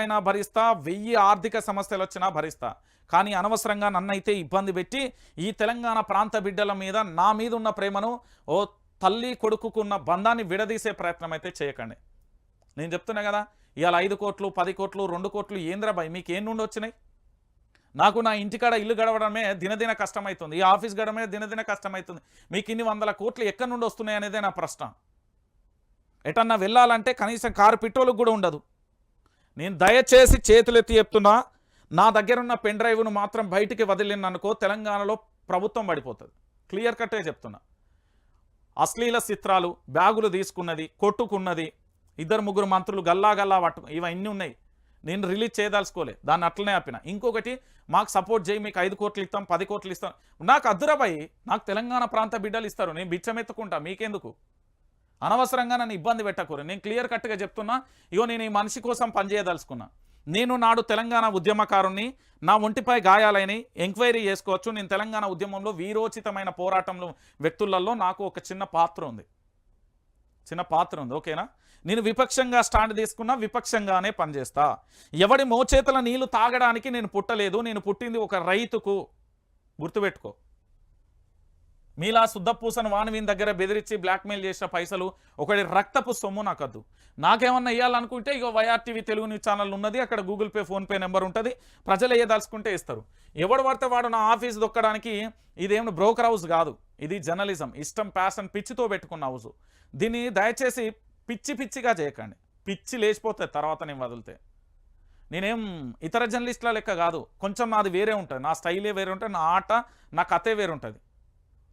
అయినా భరిస్తా వెయ్యి ఆర్థిక సమస్యలు వచ్చినా భరిస్తా. కానీ అనవసరంగా నన్నైతే ఇబ్బంది పెట్టి ఈ తెలంగాణ ప్రాంత బిడ్డల మీద నా మీద ఉన్న ప్రేమను ఓ తల్లి కొడుకుకున్న బంధాన్ని విడదీసే ప్రయత్నం అయితే చేయకండి. నేను చెప్తున్నా కదా ఇవాళ ఐదు కోట్లు పది కోట్లు రెండు కోట్లు ఏంద్రబాయ్ మీకు ఏం నుండి వచ్చినాయి? నాకు నా ఇంటికాడ ఇల్లు గడవడమే దినదిన కష్టమవుతుంది ఈ ఆఫీస్ గడవడమే దినదిన కష్టమవుతుంది మీకు ఇన్ని వందల కోట్లు ఎక్కడి నుండి వస్తున్నాయి అనేదే నా ప్రశ్న. ఎటన్నా వెళ్ళాలంటే కనీసం కారు పెట్రోల్కి కూడా ఉండదు. నేను దయచేసి చేతులెత్తి చెప్తున్నా నా దగ్గరున్న పెన్ డ్రైవ్ను మాత్రం బయటికి వదిలిననుకో తెలంగాణలో ప్రభుత్వం పడిపోతుంది. క్లియర్ కట్టే చెప్తున్నా. అశ్లీల చిత్రాలు బ్యాగులు తీసుకున్నది కొట్టుకున్నది ఇద్దరు ముగ్గురు మంత్రులు గల్లా గల్లా పట్టు ఇవన్నీ ఉన్నాయి. నేను రిలీజ్ చేయదలుచుకోలే. దాన్ని అట్లనే ఆపిన. ఇంకొకటి మాకు సపోర్ట్ చేయి మీకు ఐదు కోట్లు ఇస్తాం పది కోట్లు ఇస్తాం. నాకు అద్దురబాయి నాకు తెలంగాణ ప్రాంత బిడ్డలు ఇస్తారు. నేను బిచ్చమెత్తుకుంటా మీకెందుకు? అనవసరంగా నన్ను ఇబ్బంది పెట్టకూరు నేను క్లియర్ కట్గా చెప్తున్నా ఇగో నేను ఈ మనిషి కోసం పనిచేయదలుచుకున్నా. నేను నాడు తెలంగాణ ఉద్యమకారుణ్ణి నా ఒంటిపై గాయాలని ఎంక్వైరీ చేసుకోవచ్చు. నేను తెలంగాణ ఉద్యమంలో వీరోచితమైన పోరాటంలో వ్యక్తులలో నాకు ఒక చిన్న పాత్ర ఉంది. చిన్న పాత్ర ఉంది ఓకేనా? నేను విపక్షంగా స్టాండ్ తీసుకున్నా విపక్షంగానే పనిచేస్తా. ఎవడి మోచేతల నీళ్ళు తాగడానికి నేను పుట్టలేదు. నేను పుట్టింది ఒక రైతుకు గుర్తుపెట్టుకో. మీలా శుద్ధపూసను వానవీని దగ్గర బెదిరించి బ్లాక్మెయిల్ చేసిన పైసలు ఒకటి రక్తపు సొమ్ము నాకద్దు. నాకేమన్నా ఇవ్వాలనుకుంటే ఇక వైఆర్టీవీ తెలుగు న్యూస్ ఛానల్ ఉన్నది అక్కడ గూగుల్ పే ఫోన్పే నెంబర్ ఉంటుంది ప్రజలు ఏదలుచుకుంటే ఇస్తారు. ఎవడు పడితే వాడు నా ఆఫీస్ దొక్కడానికి ఇదేమి బ్రోకర్ హౌస్ కాదు ఇది జర్నలిజం ఇష్టం ప్యాషన్ పిచ్చితో పెట్టుకున్న హౌస్ దీన్ని దయచేసి పిచ్చి పిచ్చిగా చేయకండి. పిచ్చి లేచిపోతుంది తర్వాత నేను వదిలితే. నేనేం ఇతర జర్నలిస్టుల లెక్క కాదు కొంచెం నాది వేరే ఉంటుంది నా స్టైలే వేరే ఉంటుంది నా ఆట నా కథే వేరే ఉంటుంది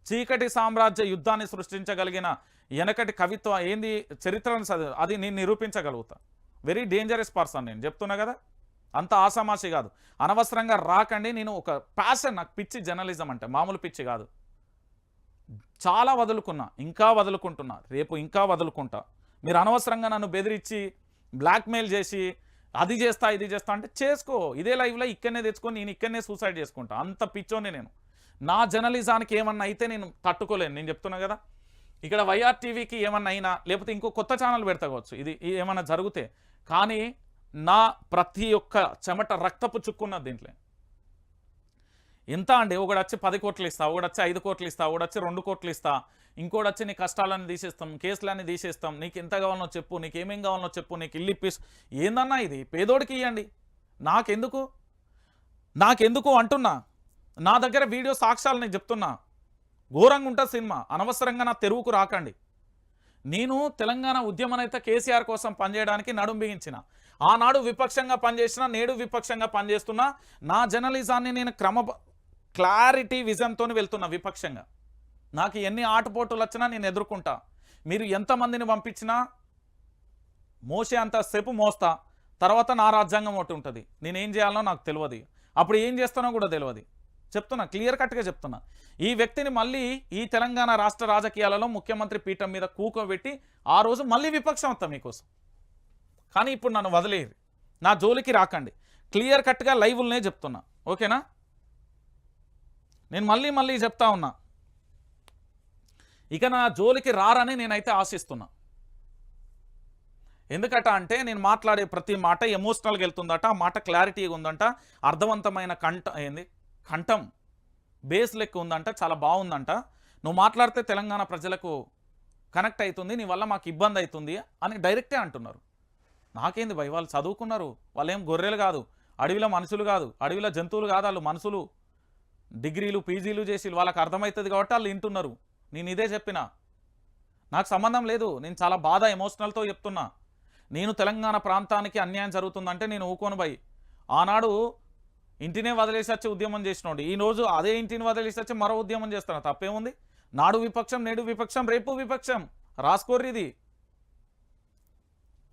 చీకటి సామ్రాజ్య యుద్ధాన్ని సృష్టించగలిగిన వెనకటి కవిత్వం ఏంది? చరిత్రను అది నేను నిరూపించగలుగుతా. వెరీ డేంజరస్ పర్సన్ నేను. చెప్తున్నా కదా? అంత ఆసామాషి కాదు. అనవసరంగా రాకండి నేను ఒక ప్యాషన్ నాకు పిచ్చి జర్నలిజం అంటే మామూలు పిచ్చి కాదు. చాలా వదులుకున్నా ఇంకా వదులుకుంటున్నా రేపు ఇంకా వదులుకుంటా. మీరు అనవసరంగా నన్ను బెదిరించి బ్లాక్మెయిల్ చేసి అది చేస్తా ఇది చేస్తా అంటే చేసుకో. ఇదే లైఫ్లో ఇక్కడనే తెచ్చుకొని నేను ఇక్కడనే సూసైడ్ చేసుకుంటా. అంత పిచ్చోనే నేను. నా జర్నలిజానికి ఏమన్నా అయితే నేను తట్టుకోలేను. నేను చెప్తున్నా కదా. ఇక్కడ వైఆర్ టీవీకి ఏమన్నా అయినా లేకపోతే ఇంకో కొత్త ఛానల్ పెడతావచ్చు ఇది ఇది ఏమన్నా జరిగితే. కానీ నా ప్రతి ఒక్క చెమట రక్తపు చుక్కున్నది దీంట్లో. ఎంత అండి? ఒకడు వచ్చి పది కోట్లు ఇస్తా ఒకడు వచ్చి ఐదు కోట్లు ఇస్తా ఒకడు వచ్చి రెండు కోట్లు ఇస్తా. ఇంకోటి వచ్చి నీ కష్టాలన్నీ తీసేస్తాం కేసులన్నీ తీసేస్తాం. నీకు ఎంత కావాలనో చెప్పు నీకు ఏమేం కావాలనో చెప్పు నీకు ఇల్లు ఇప్పిస్. ఏందన్నా ఇది? పేదోడికి ఇవ్వండి నాకెందుకు? నాకెందుకు అంటున్నా? నా దగ్గర వీడియో సాక్ష్యాలు నేను చెప్తున్నా. ఘోరంగా ఉంటుంది సినిమా. అనవసరంగా నా తెరువుకు రాకండి. నేను తెలంగాణ ఉద్యమనైతే కేసీఆర్ కోసం పనిచేయడానికి నడుం బిగించిన. ఆనాడు విపక్షంగా పనిచేసిన నేడు విపక్షంగా పనిచేస్తున్నా నా జర్నలిజాన్ని నేను క్రమ క్లారిటీ విజన్తో వెళ్తున్నా విపక్షంగా. నాకు ఎన్ని ఆటపోటులు వచ్చినా నేను ఎదుర్కొంటా. మీరు ఎంతమందిని పంపించినా మోసే అంతసేపు మోస్తా. తర్వాత నా రాజ్యాంగం ఒకటి ఉంటుంది. నేనేం చేయాలో నాకు తెలియదు అప్పుడు ఏం చేస్తానో కూడా తెలియదు చెప్తున్నా క్లియర్ కట్గా చెప్తున్నా. ఈ వ్యక్తిని మళ్ళీ ఈ తెలంగాణ రాష్ట్ర రాజకీయాలలో ముఖ్యమంత్రి పీఠం మీద కూకోబెట్టి ఆ రోజు మళ్ళీ విపక్షం వస్తాం మీకోసం. కానీ ఇప్పుడు నన్ను వదిలేది నా జోలికి రాకండి. క్లియర్ కట్గా లైవ్లనే చెప్తున్నా. ఓకేనా? నేను మళ్ళీ మళ్ళీ చెప్తా ఉన్నా. ఇక నా జోలికి రారని నేనైతే ఆశిస్తున్నా. ఎందుకట అంటే నేను మాట్లాడే ప్రతి మాట ఎమోషనల్గా వెళ్తుందట ఆ మాట క్లారిటీగా ఉందంట అర్థవంతమైన కంట ఏంది? కంఠం బేస్ లెక్క ఉందంట చాలా బాగుందంట. నువ్వు మాట్లాడితే తెలంగాణ ప్రజలకు కనెక్ట్ అవుతుంది నీ వల్ల మాకు ఇబ్బంది అవుతుంది అని డైరెక్టే అంటున్నారు. నాకేంది భయ? వాళ్ళు చదువుకున్నారు. వాళ్ళు ఏం గొర్రెలు కాదు. అడవిలో మనుషులు కాదు. అడవిలో జంతువులు కాదు వాళ్ళు మనుషులు. డిగ్రీలు పీజీలు చేసి వాళ్ళకి అర్థమవుతుంది కాబట్టి వాళ్ళు వింటున్నారు. నేను ఇదే చెప్పిన. నాకు సంబంధం లేదు. నేను చాలా బాధ ఎమోషనల్తో చెప్తున్నా. నేను తెలంగాణ ప్రాంతానికి అన్యాయం జరుగుతుందంటే నేను ఊకోను భయ్. ఆనాడు ఇంటినే వదిలేసి వచ్చి ఉద్యమం చేసినోడు. ఈ రోజు అదే ఇంటిని వదిలేసి వచ్చి మరో ఉద్యమం చేస్తాను తప్పేముంది? నాడు విపక్షం నేడు విపక్షం రేపు విపక్షం. రాసుకోర్రి ఇది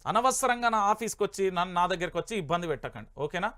అనవసరంగా నా ఆఫీస్కి వచ్చి నన్ను నా దగ్గరికి వచ్చి ఇబ్బంది పెట్టకండి. ఓకేనా?